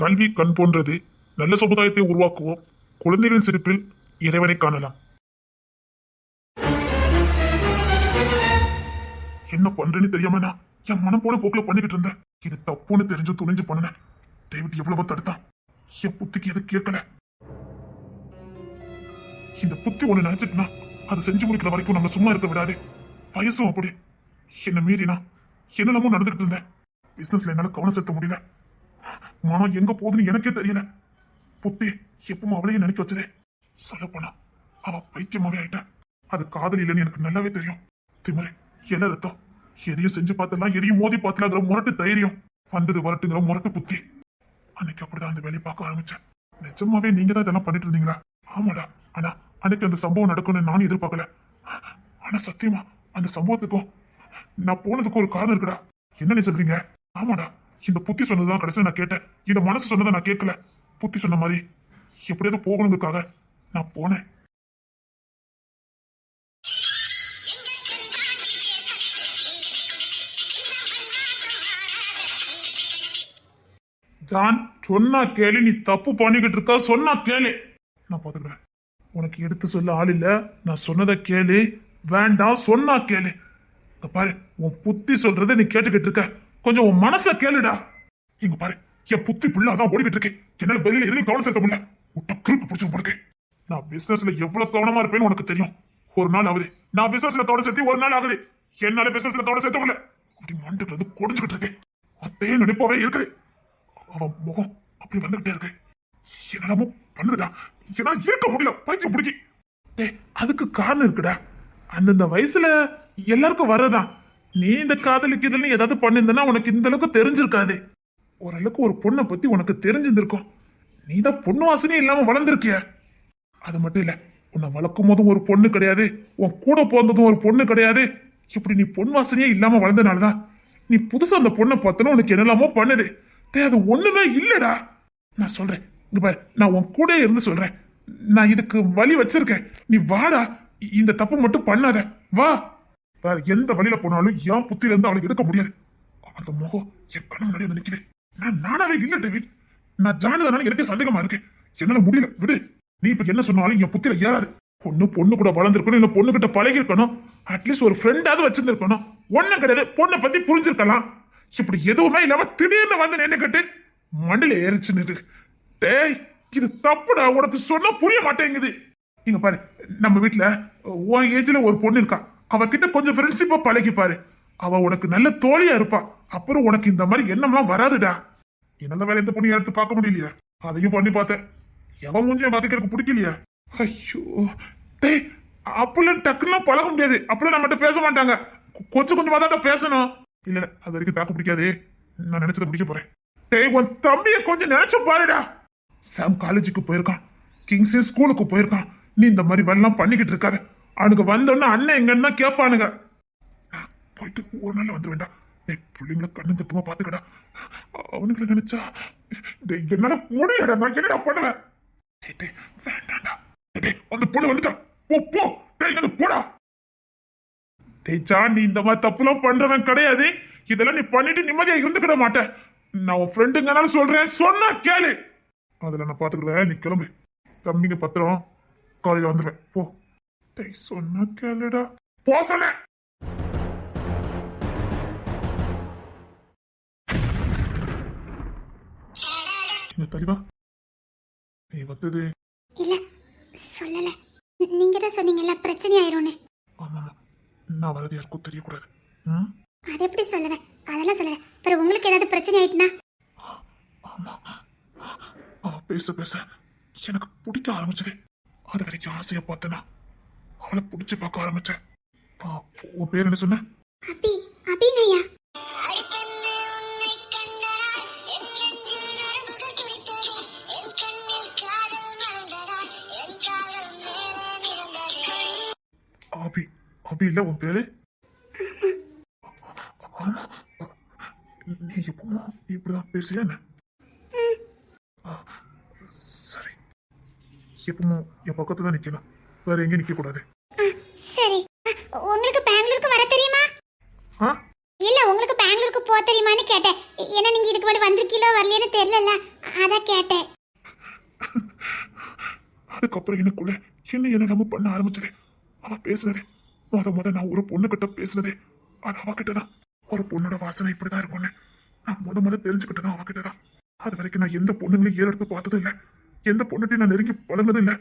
கல்வி கண் போன்றது நல்ல சமுதாயத்தை உருவாக்குவோம். குழந்தைகளின் சிரிப்பில் இறைவனை காணலாம். என்ன பண்றேன்னு தெரியாம நான் என் மனம் போன போக்குல பண்ணிக்கிட்டு இருந்தேன். இது தப்புன்னு தெரிஞ்சு துணிஞ்சு பண்ணினேன் டேவிட் எவ்வளவோ தடுத்தான் என் புத்திக்கு எது கேட்கல. இந்த புத்தி ஒண்ணு நினைச்சிட்டுனா அதை செஞ்சு முடிக்கிற வரைக்கும் நம்ம சும்மா இருக்க விடாது. வயசும் அப்படி. என்ன மீறினா என்னெல்லாமோ நடந்துகிட்டு இருந்தேன். பிசினஸ்ல என்னால கவனம் செலுத்த முடியல. மனம் எங்க போகுதுன்னு எனக்கே தெரியல. புத்தி எப்பவும் அவளையே நினைக்க வச்சதே. சொல்ல போனா அவ பைத்தியமாவே ஆயிட்டேன் அது காதல் இல்லைன்னு எனக்கு நல்லாவே தெரியும். திமிரு எல ரத்தம். எதையும் செஞ்சு பார்த்தலாம் எதையும் மோதி பார்த்தலாங்கிற முரட்டு தைரியம். வந்தது வரட்டுங்கிற முரட்டு புத்தி. அன்னைக்கு அப்படிதான் அந்த வேலையை பார்க்க ஆரம்பிச்சேன். நிஜமாவே நீங்க தான் இதெல்லாம் பண்ணிட்டு இருந்தீங்களா? ஆமாடா. ஆனா அன்னைக்கு அந்த சம்பவம் நடக்கும்னு நானும் எதிர்பார்க்கல. ஆனா சத்தியமா அந்த சம்பவத்துக்கும் நான் போனதுக்கும் ஒரு காரணம் இருக்குடா. என்ன நீ சொல்றீங்க? ஆமாடா. இந்த புத்தி சொன்னதுதான் கடைசியில் நான் கேட்டேன். இந்த மனசு சொன்னதை நான் கேட்கல. புத்தி சொன்ன மாதிரி. எப்படியாவது போகணுங்கிறதுக்காக நான் போனேன். ஜான் சொன்னா கேளு நீ தப்பு பண்ணிக்கிட்டு இருக்க சொன்னா கேளு. நான் பாத்துக்கிறேன் உனக்கு எடுத்து சொல்ல ஆள் இல்ல. நான் சொன்னதை கேளு. வேண்டாம் சொன்னா கேளு. பாரு உன் புத்தி சொல்றதை நீ கேட்டுக்கிட்டு இருக்க. கொஞ்சம் உன் மனச கேளுடா. இங்க பாரு என் புத்தி புள்ள அதான் ஓடிக்கிட்டு இருக்கு என்னால வெளியில எதுவும் கவனம் செலுத்த முடியல. விட்ட கிருப்பு பிடிச்சு போடுக்கு நான் பிசினஸ்ல எவ்வளவு கவனமா இருப்பேன்னு உனக்கு தெரியும். ஒரு நாள் ஆகுது. நான் பிசினஸ்ல தோட சேர்த்து ஒரு நாள் ஆகுது. என்னால பிசினஸ்ல தோட சேர்த்த முடியல. அப்படி மண்டுக்கு வந்து குடிஞ்சுக்கிட்டு இருக்கேன். அத்தையே நினைப்பாவே இருக்குது. அவன் முகம் அப்படி வந்துகிட்டே இருக்கு. என்னமோ பண்ணுதுடா? என்னால இருக்க முடியல. பைத்தியம் பிடிச்சி டேய் அதுக்கு காரணம் இருக்குடா. அந்தந்த வயசுல எல்லாருக்கும் வர்றதுதான். நீ இந்த காதலுக்கு இதுல ஏதாவது பண்ணியிருந்தனா உனக்கு இந்த அளவுக்கு தெரிஞ்சிருக்காது. ஓரளவுக்கு ஒரு பொண்ணை பத்தி உனக்கு தெரிஞ்சிருந்திருக்கும். நீ தான் பொண்ணு வாசனையே இல்லாம வளர்ந்துருக்கிய. அது மட்டும் இல்ல உன்னை வளர்க்கும் போதும் ஒரு பொண்ணு கிடையாது. உன் கூட பிறந்ததும் ஒரு பொண்ணு கிடையாது. இப்படி நீ பொன் வாசனையே இல்லாம வளர்ந்தனாலதான் நீ புதுசா அந்த பொண்ணை பார்த்தனா உனக்கு என்னெல்லாமோ பண்ணுது. டேய் அது ஒண்ணுமே இல்லடா. நான் சொல்றேன் இங்க பாரு நான் உன் கூட இருந்து சொல்றேன். நான் இதுக்கு வழி வச்சிருக்கேன். நீ வாடா இந்த தப்பு மட்டும் பண்ணாத. வா. வேற எந்த வழியில போனாலும் என் புத்தில இருந்து அவளுக்கு எடுக்க முடியாது. அந்த முகம் என் கண்ணு முன்னாடி வந்து நிக்குது. நான் நானாவே இல்ல டேவிட். நான் ஜானதனால எனக்கு சந்தேகமா இருக்கு. என்னால முடியல. விடு. நீ இப்ப என்ன சொன்னாலும் என் புத்தில ஏறாது. பொண்ணு பொண்ணு கூட வளர்ந்துருக்கணும் இல்ல பொண்ணு கிட்ட பழகிருக்கணும். அட்லீஸ்ட் ஒரு ஃப்ரெண்டாவது வச்சிருந்திருக்கணும். ஒண்ணும் கிடையாது. பொண்ணை பத்தி புரிஞ்சிருக்கலாம். இப்படி எதுவுமே இல்லாம திடீர்னு வந்து நின்னுக்கிட்டு மண்டில ஏறிச்சு நின்று டேய் இது தப்புடா. உனக்கு சொன்னா புரிய மாட்டேங்குது. இங்க பாரு நம்ம வீட்டுல உன் ஏஜ்ல ஒரு பொண்ணு இருக்கா. அவகிட்ட கொஞ்சம் ஃப்ரெண்ட்ஷிப்பா பழகிப்பாரு அவ உனக்கு நல்ல தோழியா இருப்பா. அப்புறம் உனக்கு இந்த மாதிரி எண்ணம்லாம் வராதுடா. என்னென்ன வேலை இந்த பொண்ணு எடுத்து பார்க்க முடியலையா? அதையும் பண்ணி பார்த்தேன். எவன் மூஞ்சியும் பார்த்துக்க எனக்கு பிடிக்கலையா? ஐயோ. டேய் அப்பெல்லாம் டக்குலாம் பழக முடியாது. அப்பெல்லாம் நம்மகிட்ட பேச மாட்டாங்க. கொஞ்சம் கொஞ்சமா தான் பேசணும். இல்ல அது வரைக்கும் தாக்கு பிடிக்காது. நான் நினைச்சதை பிடிக்க போறேன். டேய் உன் தம்பிய கொஞ்சம் நினைச்சு பாருடா. சாம் காலேஜுக்கு போயிருக்கான். கிங்ஸே ஸ்கூலுக்கு போயிருக்கான். நீ இந்த மாதிரி வெள்ளம் பண்ணிக்கிட்டு இருக்காத. அவனுக்கு வந்தோடனே அண்ணன் எங்கன்னா கேட்பானுங்க போயிட்டு ஒரு நாள் வந்து வேண்டாம். டேய் பிள்ளைங்கள கண்ணு கத்துமா பாத்துக்கடா. அவனுங்களை நினைச்சா டேய் என்னால முடியலடா நான் என்னடா பண்ணுவேன்? டேய், டேய், வேண்டாம்டா. டேய், அந்த பொண்ணு வந்துட்டா. போ போ. டேய் அது போடா. டேய் ஜான் நீ இந்த மாதிரி தப்புலாம் பண்றவன் கிடையாது. இதெல்லாம் நீ பண்ணிட்டு நிம்மதியா இருந்துக்கிட மாட்டேன். நான் உன் ஃப்ரெண்டுங்கனால சொல்றேன். சொன்னா கேளு. அதில் நான் பார்த்துக்கிறேன் நீ கிளம்பு. தம்பிங்க பத்திரம். காலையில் வந்துடுவேன் போ. டேய் சொன்னா கேளுடா. போ சொன்னேன் இந்த தெளிவா நீ வந்தது. இல்ல சொல்லல. நீங்க தான் சொன்னீங்கல்ல பிரச்சனை ஆயிரும்னு. ஆமாம் நான் வரது யாருக்கும் தெரியக்கூடாது. ம்? அது எப்படி சொல்லுவேன் அதெல்லாம் சொல்லல. அப்புறம் உங்களுக்கு ஏதாவது பிரச்சனை ஆயிட்டுனா? ஆமா. பேச பேச எனக்கு பிடிக்க ஆரம்பிச்சது. அது வரைக்கும் ஆசையா பார்த்தேனா? அவளை பிடிச்சு பார்க்க ஆரம்பிச்சேன். உன் பேர் என்ன சொன்ன? அபி அபிநயா. அபி அபி இல்ல உன் பேரு? நீ எப்பவும் இப்படிதான் பேசுறியா சரி. எப்பவும் என் பக்கத்துல தான் நிக்கணும். வேற எங்கேயும் நிக்க கூடாது சரி. உங்களுக்கு பெங்களூருக்கு வர தெரியுமா? இல்ல உங்களுக்கு பெங்களூருக்கு போக தெரியுமான்னு கேட்டேன். ஏன்னா நீங்க இதுக்கு முன்னாடி வந்திருக்கீங்களோ வரலையோன்னு தெரியல அதான் கேட்டேன். அதுக்கப்புறம் எனக்குள்ள என்ன என்னெல்லாமோ பண்ண ஆரம்பிச்சது? அவ பேசுனது முத முத நான் ஒரு பொண்ணு கிட்ட பேசுனதே அது அவகிட்ட தான் ஒரு பொண்ணோட வாசனை இப்படிதான் இருக்கும்னு. நான் முத முத தெரிஞ்சுக்கிட்டதும் அவகிட்ட தான் அது வரைக்கும் நான் எந்த பொண்ணுங்களையும் ஏறெடுத்து பார்த்ததும் இல்லை. எந்த பொண்ணுட்டையும் நான் நெருங்கி பழகுனதும் இல்லை.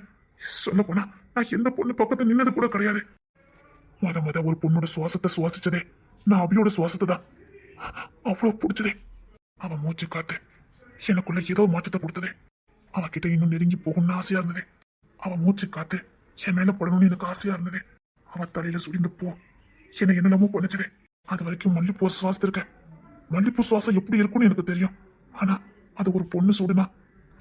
சொல்ல போனா நான் எந்த பொண்ணு பக்கத்துல நின்னது கூட கிடையாது. மத மத ஒரு பொண்ணோட சுவாசத்தை சுவாசிச்சதே. நான் அபியோட சுவாசத்தை தான். அவ்வளோ பிடிச்சதே. அவன் மூச்சு காத்து எனக்குள்ள ஏதோ மாற்றத்தை கொடுத்ததே. அவகிட்ட இன்னும் நெருங்கி போகணும்னு ஆசையா இருந்தது. அவன் மூச்சு காத்து என் மேல படணும்னு எனக்கு ஆசையா இருந்தது. அவ தலையில சுரிந்த போ. என்னை என்னெல்லாமோ பண்ணுச்சதே. அது வரைக்கும் மல்லிப்பூ சுவாசித்திருக்கேன் மல்லிப்பூ சுவாசம் எப்படி இருக்கும்னு எனக்கு தெரியும். ஆனா அது ஒரு பொண்ணு சூடுனா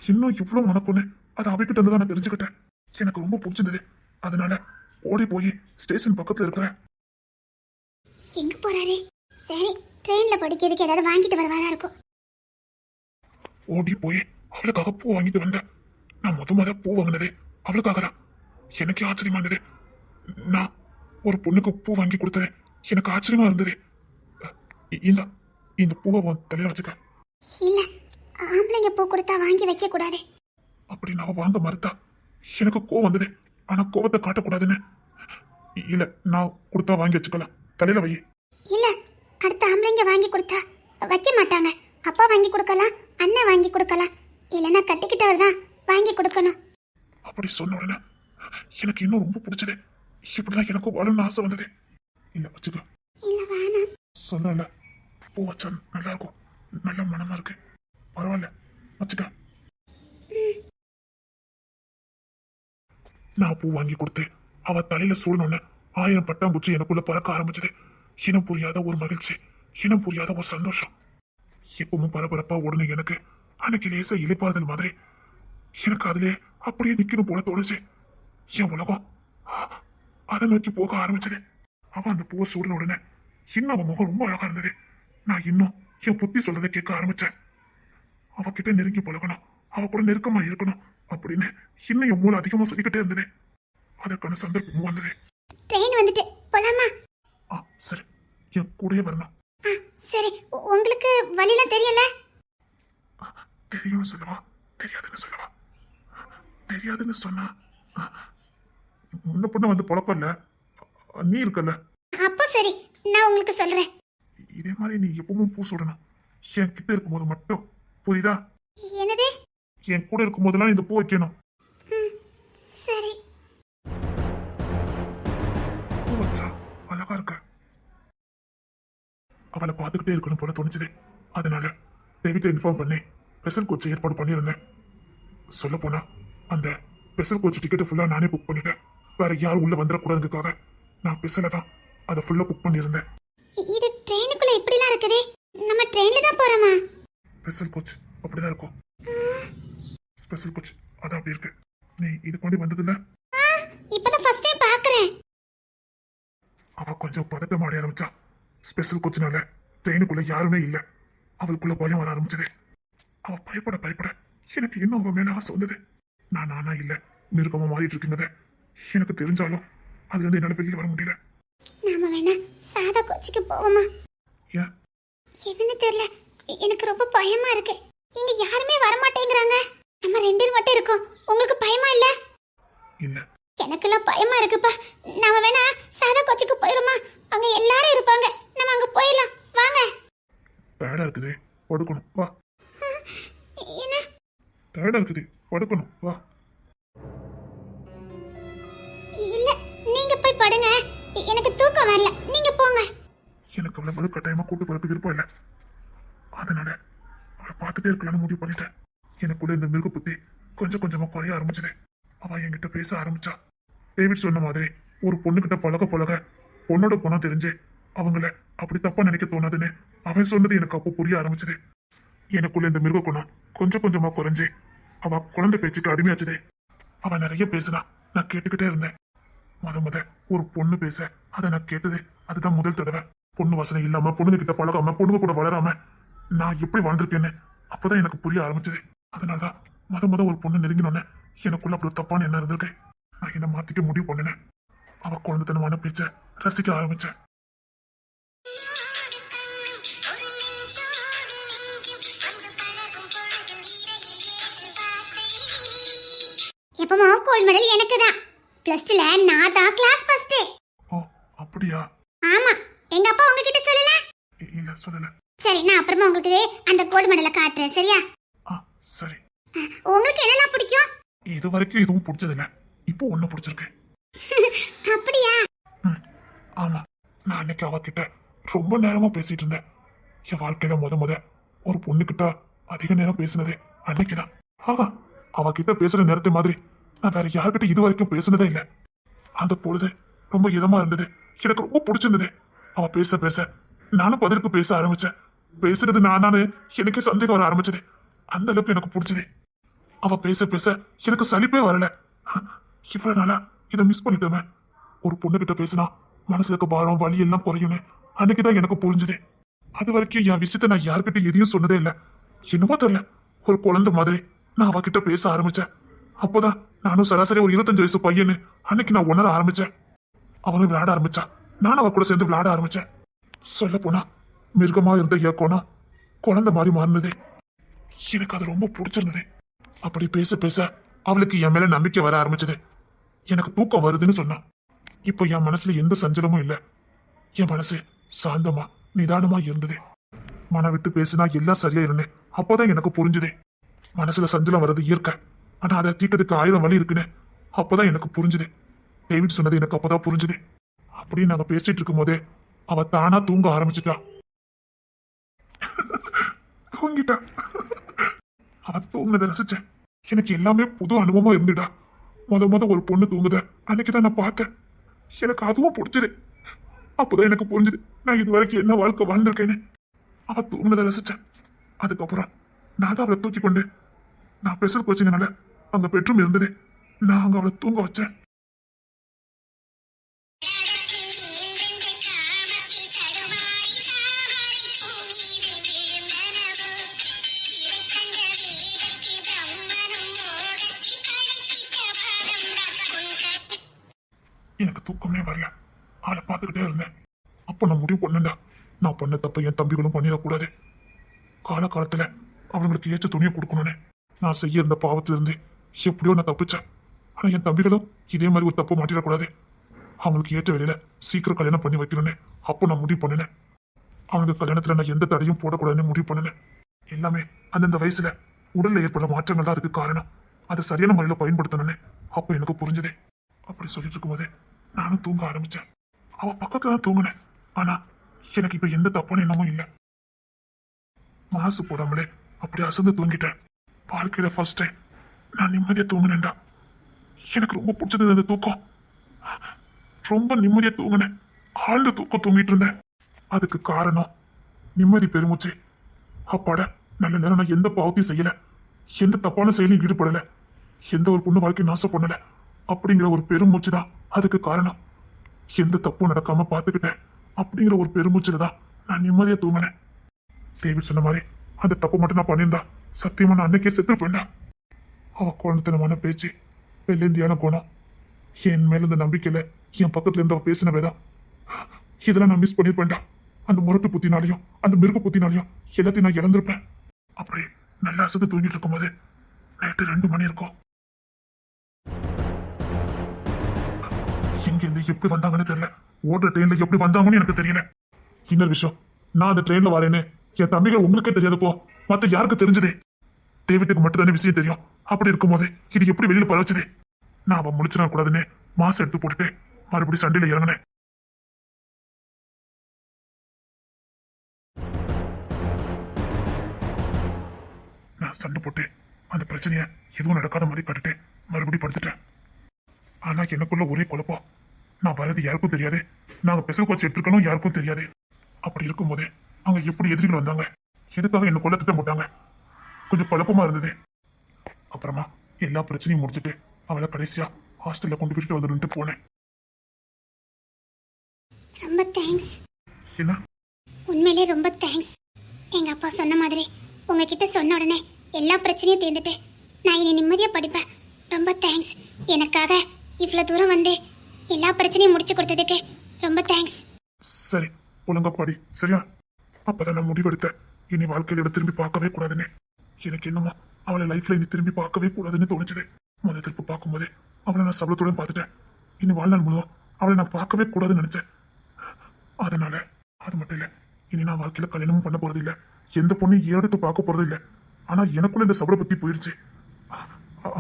இன்னும் இவ்வளவு மனப்பொண்ணு. அது அவகிட்ட இருந்து தான் நான் தெரிஞ்சுக்கிட்டேன். எனக்கு ரொம்ப பிடிச்சிருந்தது அதனால ஓடி போய் ஸ்டேஷன் பக்கத்துல இருக்கிறேன். எங்க போறாரு? சரி ட்ரெயின்ல படிக்கிறதுக்கு ஏதாவது வாங்கிட்டு வருவாரா இருக்கும். ஓடி போய் அவளுக்காக பூ வாங்கிட்டு வந்தேன். நான் முத முத பூ வாங்கினதே அவளுக்காக தான் எனக்கு ஆச்சரியமா இருந்தது. நான் ஒரு பொண்ணுக்கு பூ வாங்கி கொடுத்தது எனக்கு ஆச்சரியமா இருந்தது. இந்த இந்த பூவை உன் தலையில வச்சுக்க. இல்ல ஆம்பளைங்க பூ கொடுத்தா வாங்கி வைக்க கூடாது. அப்படி நான் வாங்க மறுத்தா எனக்கு கோவம் வந்தது. ஆனா கோவத்தை காட்டக்கூடாதுன்னு. இல்ல நான் கொடுத்தா வாங்கி வச்சுக்கலாம். தலையில வை. இல்ல அடுத்த ஆம்பளைங்க வாங்கி கொடுத்தா வைக்க மாட்டாங்க. அப்பா வாங்கி கொடுக்கலாம் அண்ணன் வாங்கி கொடுக்கலாம். இல்லைன்னா கட்டிக்கிட்டவர் தான் வாங்கி கொடுக்கணும். அப்படி சொன்ன உடனே எனக்கு இன்னும் ரொம்ப பிடிச்சது. இப்படிதான் எனக்கும் வாழணும்னு ஆசை வந்தது. இல்ல வச்சுக்க. இல்ல வேணாம். சொன்னல பூ வச்சா நல்லா இருக்கும். நல்ல மனமா இருக்கு. பரவாயில்ல வச்சுக்க. நான் பூ வாங்கி கொடுத்து அவ தலையில சூழ்னோன்னு ஆயிரம் பட்டாம்பூச்சி எனக்குள்ள பறக்க ஆரம்பிச்சது. இனம் புரியாத ஒரு மகிழ்ச்சி இனம் புரியாத ஒரு சந்தோஷம். எப்பவும் பரபரப்பா ஓடுன எனக்கு அன்னைக்கு லேசா இழைப்பாறுதல் மாதிரி. எனக்கு அதிலே அப்படியே நிக்கணும் போல தோணுச்சு. என் உலகம் அதை நோக்கி போக ஆரம்பிச்சது. அவன் அந்த பூவை சூடின உடனே இன்னும் அவன் முகம் ரொம்ப அழகா இருந்தது. நான் இன்னும் என் புத்தி சொல்றதை கேட்க ஆரம்பிச்சேன். அவகிட்ட நெருங்கி பழகணும். அவ கூட நெருக்கமா இருக்கணும். அப்படின்னு இன்னும் என் மூளை அதிகமா சொல்லிக்கிட்டே இருந்தது. அதற்கான சந்தர்ப்பமும் வந்தது. ட்ரெயின் வந்துட்டு போலாமா? ஆ சரி. என் கூடயே வரணும் சரி. உங்களுக்கு வழிலாம் தெரியல தெரியும்னு சொல்லவா? தெரியாதுன்னு சொல்லவா? தெரியாதுன்னு சொன்னா முன்ன பொண்ணு வந்து பழக்கம் இல்ல. நீ இருக்கல்ல? அப்போ சரி. நான் உங்களுக்கு சொல்றேன். இதே மாதிரி நீ எப்பவும் பூ சுடணும். என் கிட்ட இருக்கும்போது மட்டும். புரியுதா? என் கூட இருக்கும்போதெல்லாம் இந்த பூ வைக்கணும். சரி. பூ வச்சா அழகா இருக்க. அவளை பார்த்துக்கிட்டே இருக்கணும் போல தோணுச்சுது. அதனால டேவிட்ட இன்ஃபார்ம் பண்ணி ஸ்பெஷல் கோச் ஏற்பாடு பண்ணியிருந்தேன். சொல்ல போனா அந்த ஸ்பெஷல் கோச் டிக்கெட்டை ஃபுல்லா நானே புக் பண்ணிட்டேன். வேற யாரும் உள்ள வந்துடக்கூடாதுக்காக நான் ஸ்பெஷல தான் அதை ஃபுல்லா புக் பண்ணியிருந்தேன். இது ட்ரெயினுக்குள்ள இப்படிலாம் இருக்குதே. நம்ம ட்ரெயின்ல தான் போறோமா? ஸ்பெஷல் கோச் அப்படிதான் இருக்கும். ஸ்பெஷல் கோச் அதான் அப்படி இருக்கு. நீ இது கொண்டு வந்ததில்ல? இப்பதான் ஃபர்ஸ்ட் டைம் பார்க்கறேன் அவ கொஞ்சம் பதட்டம் ஆட ஆரம்பிச்சா. ஸ்பெஷல் கோச்சினால ட்ரெயினுக்குள்ள யாருமே இல்ல. அவளுக்குள்ள பயம் வர ஆரம்பிச்சது. அவ பயப்பட பயப்பட எனக்கு இன்னும் அவ மேல ஆசை வந்தது? நான் நானா இல்ல. மிருகமா மாறிட்டு இருக்குங்கத எனக்கு தெரிஞ்சாலும் அதுல இருந்து என்னால வெளியில வர முடியல. நாம வேணா சாதா கோச்சிக்கு போவோமா? ஏன்? என்னன்னு தெரியல. எனக்கு ரொம்ப பயமா இருக்கு. இங்க யாருமே வர மாட்டேங்கிறாங்க நம்ம ரெண்டு பேர் மட்டும் இருக்கோம். உங்களுக்கு பயமா இல்ல? இல்ல எனக்கெல்லாம் பயமா இருக்குப்பா. நாம வேணா சாதா கோச்சிக்கு போயிருமா? அங்க எல்லாரும் இருப்பாங்க. நம்ம அங்க போயிடலாம். வாங்க. டயர்டா இருக்குது. படுக்கணும். வா. என்ன? டயர்டா இருக்குது. படுக்கணும். வா. இல்ல நீங்க போய் படுங்க. எனக்கு தூக்கம் வரல. நீங்க போங்க. எனக்கு அவளை வலு கட்டாயமா கூட்டு போறதுக்கு விருப்பம் இல்ல. அதனால அவளை பார்த்துட்டே இருக்கலாம்னு முடிவு பண்ணிட்டேன். எனக்குள்ள இந்த மிருக புத்தி கொஞ்சம் கொஞ்சமா குறைய ஆரம்பிச்சது. அவ என்கிட்ட பேச ஆரம்பிச்சா. டேவிட் சொன்ன மாதிரி ஒரு பொண்ணுகிட்ட பழக பழக பொண்ணோட குணம் தெரிஞ்சு அவங்கள அப்படி தப்பா நினைக்க தோணாதுன்னு அவன் சொன்னது எனக்கு அப்போ புரிய ஆரம்பிச்சது. எனக்குள்ள இந்த மிருக குணம் கொஞ்சம் கொஞ்சமா குறைஞ்சு அவ குழந்தை பேச்சுக்கு அடிமையாச்சுதே. அவ நிறைய பேசினா நான் கேட்டுக்கிட்டே இருந்தேன். முத முத ஒரு பொண்ணு பேச அதை நான் கேட்டது அதுதான் முதல் தடவை. பொண்ணு வாசனை இல்லாம பொண்ணுங்க கிட்ட பழகாம பொண்ணுங்க கூட வளராம நான் எப்படி வாழ்ந்திருக்கேன்னு அப்பதான் எனக்கு புரிய ஆரம்பிச்சது. அதனாலதான் முத முத ஒரு பொண்ணு நெருங்கினோன்னே எனக்குள்ள அப்படி ஒரு தப்பான எண்ணம் இருந்திருக்கு. நான் என்ன மாத்திக்க முடிவு பண்ணினேன். அவ குழந்தைத்தனமான பேச்ச ரசிக்க ஆரம்பிச்சேன். அப்போ கோல்ட் மெடல் எனக்கு தான் பிளஸ் டூல நான் தான் கிளாஸ் ஃபர்ஸ்ட் ஓ அப்படியா? ஆமா. எங்க அப்பா உங்ககிட்ட சொல்லல? இல்ல சொல்லல. சரி நான் அப்புறமா உங்களுக்கு அந்த கோல்ட் மெடலை காட்டுறேன். சரியா? சரி. உங்களுக்கு என்னெல்லாம் பிடிக்கும்? இது வரைக்கும் எதுவும் பிடிச்சதில்ல. இப்போ ஒண்ணு பிடிச்சிருக்கு. அப்படியா? ஆமா. நான் அன்னைக்கு அவகிட்ட ரொம்ப நேரமா பேசிட்டு இருந்தேன். என் வாழ்க்கையில முத முத ஒரு பொண்ணுகிட்ட அதிக நேரம் பேசினதே அன்னைக்குதான். ஆமா. அவகிட்ட பேசுற நேரத்தை மாதிரி நான் வேற யார்கிட்ட இது வரைக்கும் பேசினதே இல்ல. அந்த பொழுது ரொம்ப இதமா இருந்தது. எனக்கு ரொம்ப பிடிச்சிருந்தது. அவ பேச பேச நானும் பதிலுக்கு பேச ஆரம்பிச்சேன். பேசுறது நானானு எனக்கு சந்தேகம் வர ஆரம்பிச்சது. அந்த அளவுக்கு எனக்கு பிடிச்சது. அவ பேச பேச எனக்கு சலிப்பே வரல. இவ்வளவு நாளா இதை மிஸ் பண்ணிட்டோமே. ஒரு பொண்ணுகிட்ட பேசினா மனசுல இருக்க பாரம் வலி எல்லாம் குறையும்னு அன்னைக்குதான் எனக்கு புரிஞ்சுது. அது வரைக்கும் என் விஷயத்த நான் யார்கிட்ட எதையும் சொன்னதே இல்ல. என்னமோ தெரியல. ஒரு குழந்தை மாதிரி நான் அவகிட்ட பேச ஆரம்பிச்சேன். அப்போதான் நானும் சராசரி ஒரு இருபத்தஞ்சு வயசு பையனு அன்னைக்கு நான் உணர ஆரம்பிச்சேன். அவனும் விளையாட ஆரம்பிச்சா நானும் அவ கூட சேர்ந்து விளையாட ஆரம்பிச்சேன். சொல்ல போனா மிருகமா இருந்த இயக்கம்னா குழந்தை மாதிரி மாறினது. எனக்கு அது ரொம்ப பிடிச்சிருந்தது. அப்படி பேச பேச அவளுக்கு என் மேல நம்பிக்கை வர ஆரம்பிச்சது. எனக்கு தூக்கம் வருதுன்னு சொன்னான் இப்போ என் மனசுல எந்த சஞ்சலமும் இல்லை. என் மனசு சாந்தமா நிதானமா இருந்தது. மன விட்டு பேசினா எல்லாம் சரியா இருந்தேன் அப்போதான் எனக்கு புரிஞ்சுது. மனசுல சஞ்சலம் வர்றது இயற்கை. ஆனா அதை தீக்கிறதுக்கு ஆயிரம் வழி இருக்குன்னு அப்போதான் எனக்கு புரிஞ்சுது. டேவிட் சொன்னது எனக்கு அப்போதான் புரிஞ்சுது. அப்படின்னு நாங்க பேசிட்டு இருக்கும் போதே அவ தானா தூங்க ஆரம்பிச்சிட்டா. தூங்கிட்டா. தூங்குனதை ரசிச்சேன் எனக்கு எல்லாமே புது அனுபவமா இருந்துடா. முத முத ஒரு பொண்ணு தூங்குத அன்னைக்கு தான் நான் பார்த்தேன். எனக்கு அதுவும் பிடிச்சது. அப்போதான் எனக்கு புரிஞ்சுது நான் இது வரைக்கும் என்ன வாழ்க்கை வாழ்ந்திருக்கேன்னு. அவ தூங்குனதை ரசிச்சேன். அதுக்கப்புறம் நான் தான் அவளை தூக்கி கொண்டு நான் பெசல் கோச்சிங்கனால அங்க பெட்ரூம் இருந்தது. நான் அங்க அவளை தூங்க வச்சேன். எனக்கு தூக்கமே வரல. அவளை பார்த்துக்கிட்டே இருந்தேன். அப்போ நான் முடிவு பண்ணேன்டா. நான் பண்ண தப்ப என் தம்பிகளும் பண்ணிடக்கூடாது. காலகாலத்தில் அவங்களுக்கு ஏற்ற துணியை கொடுக்கணும்னு நான் செய்ய இருந்த பாவத்திலிருந்து எப்படியோ நான் தப்பிச்சேன். ஆனால் என் தம்பிகளும் இதே மாதிரி ஒரு தப்பு மாட்டிடக்கூடாது அவங்களுக்கு ஏற்ற வேலையில சீக்கிரம் கல்யாணம் பண்ணி வைக்கணும்னு அப்போ நான் முடிவு பண்ணினேன் அவனுக்கு கல்யாணத்துல நான் எந்த தடையும் போடக்கூடாதுன்னு முடிவு பண்ணினேன் எல்லாமே அந்தந்த வயசுல உடல்ல ஏற்படுற மாற்றங்கள் தான் அதுக்கு காரணம். அதை சரியான முறையில் பயன்படுத்தணும்னு அப்போ எனக்கு புரிஞ்சதே. அப்படி சொல்லிட்டு இருக்கும்போதே நானும் தூங்க ஆரம்பிச்சேன். அவ பக்கத்துல தான் தூங்கினேன் ஆனா எனக்கு இப்ப எந்த தப்பான எண்ணமும் இல்லை. மாசு போடாமலே அப்படி அசந்து தூங்கிட்டேன். வாழ்க்கையில ஃபர்ஸ்ட் டைம் நான் நிம்மதியா தூங்கினேன்டா. எனக்கு ரொம்ப பிடிச்சது அந்த தூக்கம். ரொம்ப நிம்மதியா தூங்கினேன். ஆழ்ந்த தூக்கம் தூங்கிட்டு இருந்தேன். அதுக்கு காரணம் நிம்மதி பெருமூச்சு. அப்பாட நல்ல நேரம் நான் எந்த பாவத்தையும் செய்யல. எந்த தப்பான செயலையும் ஈடுபடல. எந்த ஒரு பொண்ணு வாழ்க்கையும் நாசம் பண்ணல. அப்படிங்கிற ஒரு பெருமூச்சு தான் அதுக்கு காரணம் எந்த தப்பும் நடக்காம பார்த்துக்கிட்டேன். அப்படிங்கிற ஒரு பெருமூச்சில் தான் நான் நிம்மதியா தூங்கினேன். டேவிட் சொன்ன மாதிரி அந்த தப்பு மட்டும் நான் பண்ணியிருந்தா சத்தியமா நான் அன்னைக்கே செத்து போயிட்டேன். அவ குழந்தைத்தனமான பேச்சு வெள்ளேந்தியான குணம். என் மேல இந்த நம்பிக்கையில என் பக்கத்துல இருந்து அவ பேசினவேதான். இதெல்லாம் நான் மிஸ் பண்ணிருப்பேன்டா அந்த முரட்டு புத்தினாலையும் அந்த மிருக புத்தினாலையும் எல்லாத்தையும் நான் இழந்திருப்பேன். அப்புறம் நல்லா அசத்து தூங்கிட்டு இருக்கும்போது நைட்டு ரெண்டு மணி இருக்கும். எங்க இருந்து எப்படி வந்தாங்கன்னு தெரியல. ஓடுற ட்ரெயின்ல எப்படி வந்தாங்கன்னு எனக்கு தெரியல. இன்னொரு விஷயம்? நான் அந்த ட்ரெயின்ல வரேன்னு என் தம்பிகள் உங்களுக்கே தெரியாதப்போ மத்த யாருக்கு தெரிஞ்சதே? டேவிட்டுக்கு மட்டும் தானே விஷயம் தெரியும். அப்படி இருக்கும்போது இது எப்படி வெளியில பரவச்சதே நான் அவன் முடிச்சிட கூடாதுன்னு மாசம் எடுத்து போட்டுட்டு மறுபடியும் சண்டையில இறங்கினேன். நான் சண்டை போட்டு அந்த பிரச்சனையை எதுவும் நடக்காத மாதிரி கட்டுட்டு மறுபடியும் படுத்துட்டேன். ஆனா எனக்குள்ள ஒரே குழப்பம். நான் வர்றது யாருக்கும் தெரியாது. நாங்க பெசல் கோச்சு எடுத்துருக்கணும் யாருக்கும் தெரியாது. அப்படி இருக்கும்போது அவங்க எப்படி எதிரிகள் வந்தாங்க? எதுக்காக என்ன கொல்ல திட்டம் போட்டாங்க கொஞ்சம் குழப்பமா இருந்தது. அப்புறமா எல்லா பிரச்சனையும் முடிச்சுட்டு அவளை கடைசியா ஹாஸ்டல்ல கொண்டு போயிட்டு வந்துட்டு போனேன். ரொம்ப தேங்க்ஸ் என்ன உண்மையிலே ரொம்ப தேங்க்ஸ் எங்க அப்பா சொன்ன மாதிரி உங்ககிட்ட சொன்ன உடனே எல்லா பிரச்சனையும் தீர்ந்துட்டு நான் இனி நிம்மதியா படிப்பேன். ரொம்ப தேங்க்ஸ் எனக்காக இவ்வளவு தூரம் வந்து. எல்லா பிரச்சனையும் முடிச்சு கொடுத்ததுக்கு ரொம்ப தேங்க்ஸ் சரி ஒழுங்கா படி சரியா? அப்பதான் நான் முடிவெடுத்தேன். இனி வாழ்க்கையில இவளை திரும்பி பார்க்கவே கூடாதுன்னு. எனக்கு என்னமோ அவளை லைஃப்ல இனி திரும்பி பார்க்கவே கூடாதுன்னு தோணுச்சுது. முதல் திருப்பி பார்க்கும்போதே அவளை நான் சபலத்தோட பார்த்துட்டேன். இனி வாழ்நாள் முழுவதும் அவளை நான் பார்க்கவே கூடாதுன்னு நினைச்சேன். அதனால அது மட்டும் இல்ல. இனி நான் வாழ்க்கையில கல்யாணமும் பண்ண போறது இல்ல. எந்த பொண்ணையும் ஏறெடுத்து பார்க்க போறது இல்ல. ஆனா எனக்குள்ள இந்த சபல பத்தி போயிருச்சு.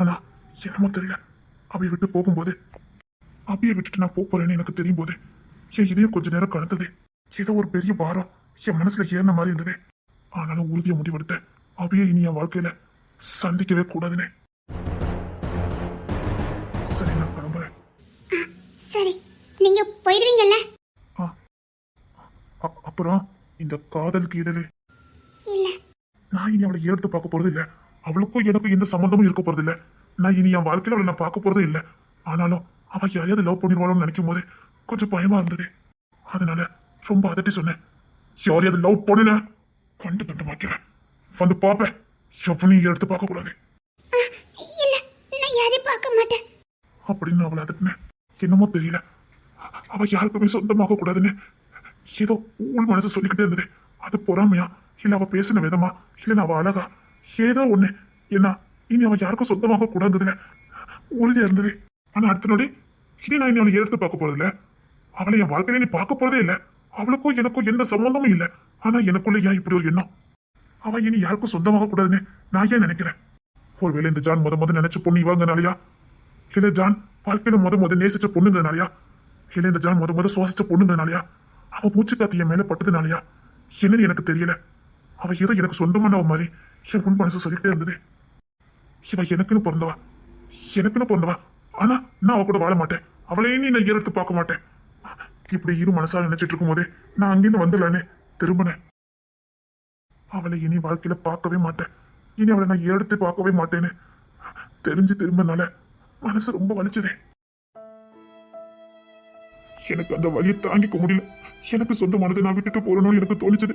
ஆனா என்னமோ தெரியல. அவை விட்டு போகும்போது அபியை விட்டுட்டு நான் போறேன்னு எனக்கு தெரியும் போது என் இதயம் கொஞ்ச நேரம் கலந்தது. ஏதோ ஒரு பெரிய பாரம் என் மனசுல ஏறின மாதிரி இருந்தது. ஆனாலும் உறுதியை முடிவெடுத்தேன். அபியை இனி என் வாழ்க்கையில சந்திக்கவே கூடாதுன்னு. சரி நான் கிளம்புறேன். சரி நீங்க போயிடுவீங்கல்ல? அப்புறம் இந்த காதல் கீதல். நான் இனி அவளை எடுத்து பார்க்க போறது இல்ல அவளுக்கும் எனக்கும் எந்த சம்மந்தமும் இருக்க போறது இல்ல நான் இனி என் வாழ்க்கையில அவளை நான் பார்க்க போறதே இல்ல. ஆனாலும் அவ யாரையாவது லவ் பண்ணிடுவாளோன்னு நினைக்கும் போது கொஞ்சம் பயமா இருந்தது. அதனால ரொம்ப அதட்டி சொன்னேன். யாரையாவது லவ் பண்ணுன கண்டு தண்டமாக்கிறேன் வந்து பாப்பேன் எவனையும் எடுத்து பார்க்க கூடாது அப்படின்னு அவளை அதட்டினேன். என்னமோ தெரியல. அவ யாருக்குமே சொந்தமாக கூடாதுன்னு ஏதோ உள் மனசு சொல்லிக்கிட்டே இருந்தது. அது பொறாமையா? இல்ல அவ பேசின விதமா? இல்ல அவ அழகா? ஏதோ ஒண்ணு. என்ன இனி அவன் யாருக்கும் சொந்தமாக கூடாதுல உறுதியா இருந்தது. ஆனா அடுத்த நொடி இனி நான் இனி அவளை எடுத்து பார்க்க போறதில்ல? அவளை என் வாழ்க்கையில நீ பார்க்க போறதே இல்ல. அவளுக்கும் எனக்கும் எந்த சம்பந்தமும் இல்ல. ஆனா எனக்குள்ள ஏன் இப்படி ஒரு எண்ணம்? அவன் இனி யாருக்கும் சொந்தமாக கூடாதுன்னு நான் ஏன் நினைக்கிறேன்? ஒருவேளை இந்த ஜான் முத முத நினைச்ச பொண்ணு இவங்கனாலயா? இல்ல ஜான் வாழ்க்கையில முத முத நேசிச்ச பொண்ணுங்கனாலயா? இல்ல இந்த ஜான் முத முத சுவாசிச்ச பொண்ணுங்கனாலயா? அவ மூச்சு காத்து என் மேல பட்டதுனாலயா? என்னன்னு எனக்கு தெரியல. அவ ஏதோ எனக்கு சொந்தமானவ மாதிரி என் முன் மனசு சொல்லிட்டே இருந்தது. இவ எனக்குன்னு பிறந்தவா? எனக்குன்னு பிறந்தவா? ஆனா நான் அவ கூட வாழ மாட்டேன். அவளையே நீ நான் எடுத்து பார்க்க மாட்டேன். இப்படி இரு மனசா நினைச்சிட்டு இருக்கும் போதே நான் அங்கிருந்து வந்துடலானே. திரும்பினேன். அவளை இனி வாழ்க்கையில பார்க்கவே மாட்டேன். இனி அவளை நான் ஏறெடுத்து பார்க்கவே மாட்டேன்னு தெரிஞ்சு திரும்பினால மனசு ரொம்ப வலிச்சதே. எனக்கு அந்த வழியை தாங்கிக்க முடியல. எனக்கு சொந்த மனதை நான் விட்டுட்டு போறணும் எனக்கு தோணிச்சது.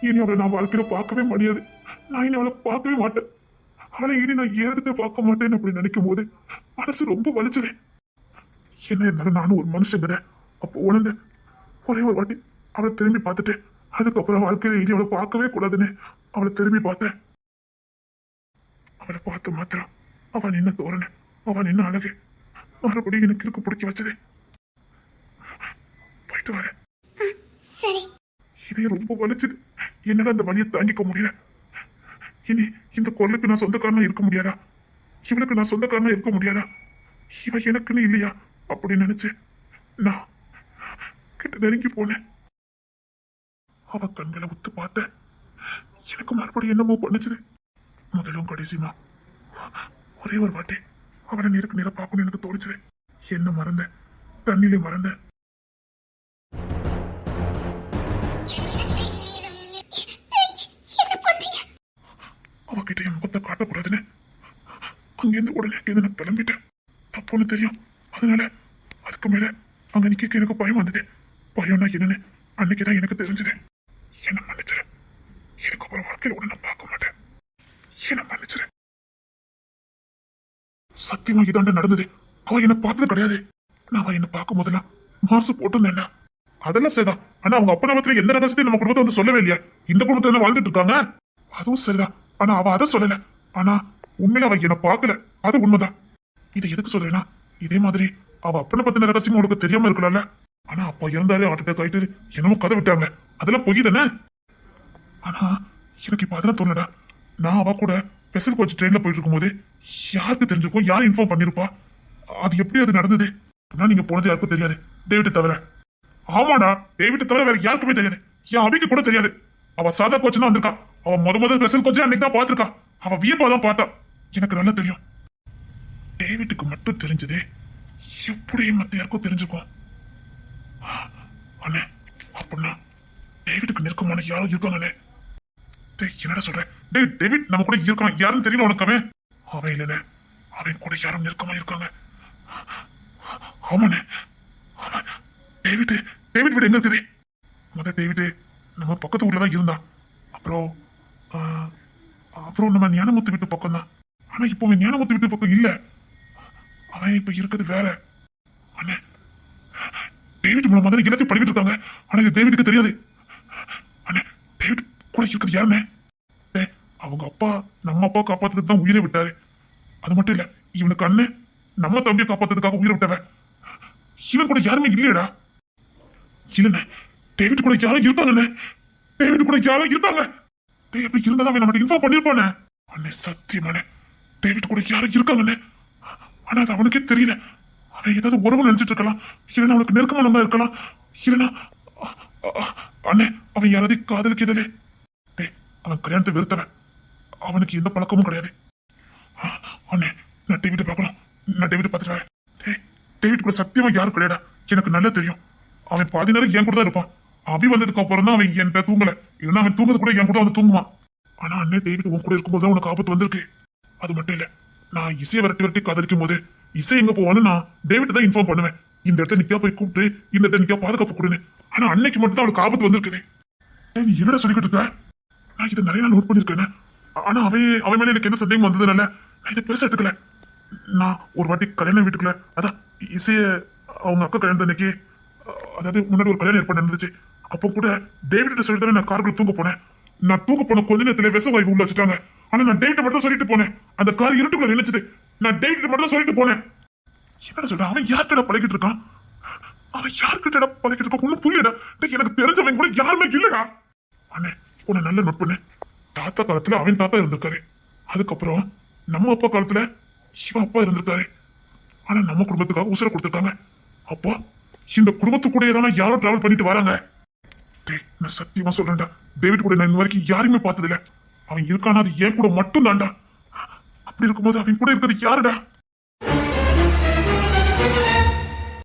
இனி அவளை நான் வாழ்க்கையில பார்க்கவே முடியாது. நான் இனி அவளை பார்க்கவே மாட்டேன். அவளை இனி நான் எடுத்து பார்க்க மாட்டேன்னு அப்படி நினைக்கும் போது மனசு ரொம்ப வலிச்சதே. என்ன இருந்தாலும் நானும் ஒரு மனுஷங்கிற அப்போ உணர்ந்த ஒரே ஒரு வாட்டி அவளை திரும்பி பார்த்துட்டு அதுக்கப்புறம் வாழ்க்கையில இனி அவளை பார்க்கவே கூடாதுன்னு அவளை திரும்பி பார்த்தேன். அவளை பார்த்து மாத்திரம் அவன் நின்ன தோரணை அவன் நின்ன அழகு மறுபடியும் எனக்கு இருக்கு பிடிச்சி வச்சது. போயிட்டு வரேன். இதே ரொம்ப வலிச்சுது. என்னால அந்த வலியை தாங்கிக்க முடியல. இனி இந்த கொல்லுக்கு நான் சொந்தக்காரனா இருக்க முடியாதா? இவளுக்கு நான் சொந்தக்காரனா இருக்க முடியாதா? இவ எனக்குன்னு இல்லையா? அப்படின்னு நினைச்சேன். நான் கிட்ட நெருங்கி போனேன். அவ கண்களை உத்து பார்த்தேன் எனக்கு மறுபடியும் என்னமோ பண்ணுச்சுது. முதலும் கடைசியுமா? ஒரே ஒரு வாட்டி. அவனை நேருக்கு நேரம் பார்க்கணும்னு எனக்கு தோணுச்சுது. என்ன மறந்தேன். தண்ணிலே மறந்தேன். அவகிட்ட என் முகத்தை காட்டக்கூடாதுன்னு. அங்கேருந்து உடனே அங்கேருந்து நான் கிளம்பிட்டேன். தப்புன்னு தெரியும். அதனால அதுக்கு மேல அங்க நிக்க எனக்கு பயம் வந்தது. பயம்னா என்னன்னு அன்னைக்குதான் எனக்கு தெரிஞ்சது. என்ன மன்னிச்சிரு. எனக்கு அப்புறம் வாழ்க்கையில உடனே நான் பார்க்க மாட்டேன். என்ன மன்னிச்சிரு. சத்தியமா இதாண்ட நடந்தது. அவ என்ன பார்த்தது கிடையாது. நான் அவ என்ன பார்க்கும் போதெல்லாம் மாசு போட்டு அதெல்லாம் சரிதான். ஆனா அவங்க அப்பா நமத்துல எந்த ரகசியத்தையும் நம்ம குடும்பத்தை வந்து சொல்லவே இல்லையா? இந்த குடும்பத்துல வாழ்ந்துட்டு இருக்காங்க? அதுவும் சரிதான். ஆனா அவ அதை சொல்லல. ஆனா உண்மையில அவ என்ன பார்க்கல. அது உண்மைதான். இதை எதுக்கு சொல்றேன்னா இதே மாதிரி அவ அப்பனை பத்தின ரகசியம் உனக்கு தெரியாம இருக்கலாம்ல. ஆனா அப்பா இறந்தாலே ஹார்ட் அட்டாக் ஆயிட்டு என்னமோ கதை விட்டாங்க. அதெல்லாம் பொய் தானே? ஆனா எனக்கு இப்ப அதெல்லாம் தோணுடா நான் அவ கூட ஸ்பெஷல் கோச் ட்ரெயின்ல போயிட்டு இருக்கும்போது யாருக்கு தெரிஞ்சுக்கோ யார் இன்ஃபார்ம் பண்ணிருப்பா? அது எப்படி அது நடந்தது? ஆனா நீங்க போனது யாருக்கும் தெரியாது. டேவிட்டை தவிர. ஆமாடா டேவிட்டை தவிர வேற யாருக்குமே தெரியாது. என் அபிக்கு கூட தெரியாது. அவ சாதா கோச்சுன்னா வந்திருக்கான் அவ முத முதல் ஸ்பெஷல் கொஞ்சம் அன்னைக்கு தான் பார்த்துருக்கா. அவ வியப்பா தான் பார்த்தா. எனக்கு நல்லா தெரியும். டேவிட்டுக்கு மட்டும் தெரிஞ்சது எப்படி மற்ற யாருக்கும் தெரிஞ்சுக்கும் அண்ணே அப்படின்னா டேவிட்டுக்கு நெருக்கமான யாரும் இருக்காங்கண்ணே. டேய் என்னடா சொல்ற? டேய் டேவிட் நம்ம கூட இருக்கான். யாருன்னு தெரியல உனக்கு அவன்? இல்லைண்ணே. அவன் கூட யாரும் நெருக்கமா இருக்காங்க. ஆமாண்ணே. ஆமா டேவிட் டேவிட் வீடு எங்க இருக்குது? மொதல் டேவிட் நம்ம பக்கத்து ஊர்ல தான் இருந்தான். அப்புறம் அப்புறம் நம்ம ஞானமுத்து வீட்டு பக்கம் தான். ஆனா இப்போ அவன் ஞானமுத்து வீட்டு பக்கம் இல்ல. அவன் இப்ப இருக்கிறது வேற. அண்ணே டேவிட் மூலமா தான் எல்லாத்தையும் படிக்கிட்டு இருக்காங்க. ஆனா இது டேவிட்டுக்கு தெரியாது. அண்ணே டேவிட் கூட இருக்கிறது யாருண்ணே? அவங்க அப்பா நம்ம அப்பா காப்பாத்துறது தான் உயிரை விட்டாரு. அது மட்டும் இல்ல இவனுக்கு அண்ணன் நம்ம தம்பியை காப்பாத்துறதுக்காக உயிரை விட்டவன் இவன் கூட யாருமே இல்லையடா. இல்லண்ணே டேவிட் கூட யாரும் இருக்காங்கண்ணே. டேவிட் கூட யாரும் இருக்காங்க. டேவிட் இருந்தா அவன் நம்மகிட்ட இன்ஃபார்ம் பண்ணிருப்பானே? அண்ணே சத்தியமானே டேவிட் கூட யாரும் இருக்காங்கண்ணே. ஆனா அது அவனுக்கே தெரியல. அவன் ஏதாவது உறவு நினைச்சிட்டு இருக்கலாம். இல்லைன்னா அவனுக்கு நெருக்கமானவங்க இருக்கலாம். இல்லைன்னா அண்ணே அவன் யாராவது காதலிக்குதலே டே அவன் கல்யாணத்தை வெறுத்தவன். அவனுக்கு எந்த பழக்கமும் கிடையாது. அண்ணே நான் டேவிட் பார்க்கலாம். நான் டேவிட் பார்த்துட்டு வரேன். டேவிட் கூட சத்தியமா யாரும் கிடையாடா எனக்கு நல்லா தெரியும். அவன் பாதி நேரம் என் கூட தான் இருப்பான். அபி வந்ததுக்கு அப்புறம் தான் அவன் என்கிட்ட தூங்கல. இல்லைன்னா அவன் தூங்குறது கூட என் கூட வந்து தூங்குவான். ஆனா அண்ணே டேவிட் உன் கூட இருக்கும்போது தான் உனக்கு ஆபத்து வந்திருக்கு. அது மட்டும் இல்ல நான் இசையை விரட்டி விரட்டி காதலிக்கும் போது இசை எங்க போவான்னு நான் டேவிட் தான் இன்ஃபார்ம் பண்ணுவேன். இந்த இடத்த நிக்கா போய் கூப்பிட்டு இந்த இடத்த நிக்கா பாதுகாப்பு கொடுன்னு. ஆனா அன்னைக்கு மட்டும் தான் அவளுக்கு ஆபத்து வந்திருக்குது. டேய், நீ என்னடா சொல்லிக்கிட்டு இருக்க? நான் இதை நிறைய நாள் நோட் பண்ணிருக்கேன் ஆனா அவன் அவன் மேலே எனக்கு எந்த சந்தேகம் வந்ததுனால நான் இதை பெருசா எடுத்துக்கல. நான் ஒரு வாட்டி கல்யாணம் வீட்டுக்குள்ள அதான் இசைய அவங்க அக்கா கல்யாணம் அன்னைக்கு அதாவது முன்னாடி ஒரு கல்யாணம் ஏற்பாடு நடந்துச்சு. அப்போ கூட டேவிட்ட சொல்லிட்டு தானே நான் காருக்குள்ள தூங்க போனேன். நான் தூங்க போன கொஞ்ச நேரத்துல விச வாய்வு உள்ள வச்சுட்டாங்க. ஆனா நான் டேவிட்ட மட்டும் தான் சொல்லிட்டு போனேன். அந்த கார் இருட்டுக்குள்ள நினைச்சது நான் டேவிட் மட்டும் சொல்லிட்டு போனேன். என்ன சொல்ற அவன் யார்கிட்ட பழகிட்டு இருக்கான்? அவன் யார்கிட்ட பழகிட்டு இருக்கான்? ஒன்னும் புரியலடா. எனக்கு தெரிஞ்சவன் கூட யாருமே இல்லடா. அண்ணே உன்னை நல்ல நோட் பண்ணு தாத்தா காலத்துல அவன் தாத்தா இருந்திருக்காரு. அதுக்கப்புறம் நம்ம அப்பா காலத்துல சிவா அப்பா இருந்திருக்காரு. ஆனா நம்ம குடும்பத்துக்காக உசுர கொடுத்துருக்காங்க. அப்போ இந்த குடும்பத்துக்கு கூட தானே யாரோ டிராவல் பண்ணிட்டு வராங்க. டேய் நான் சத்தியமா சொல்றேன்டா. டேவிட் கூட நான் இன்ன வரைக்கும் யாரையுமே பார்த்ததில்ல. அவன் இருக்கானா அது ஏன் கூட மட்டும் தான்டா அப்படி இருக்கும்போது அவன் கூட இருக்கிறது யாருடா?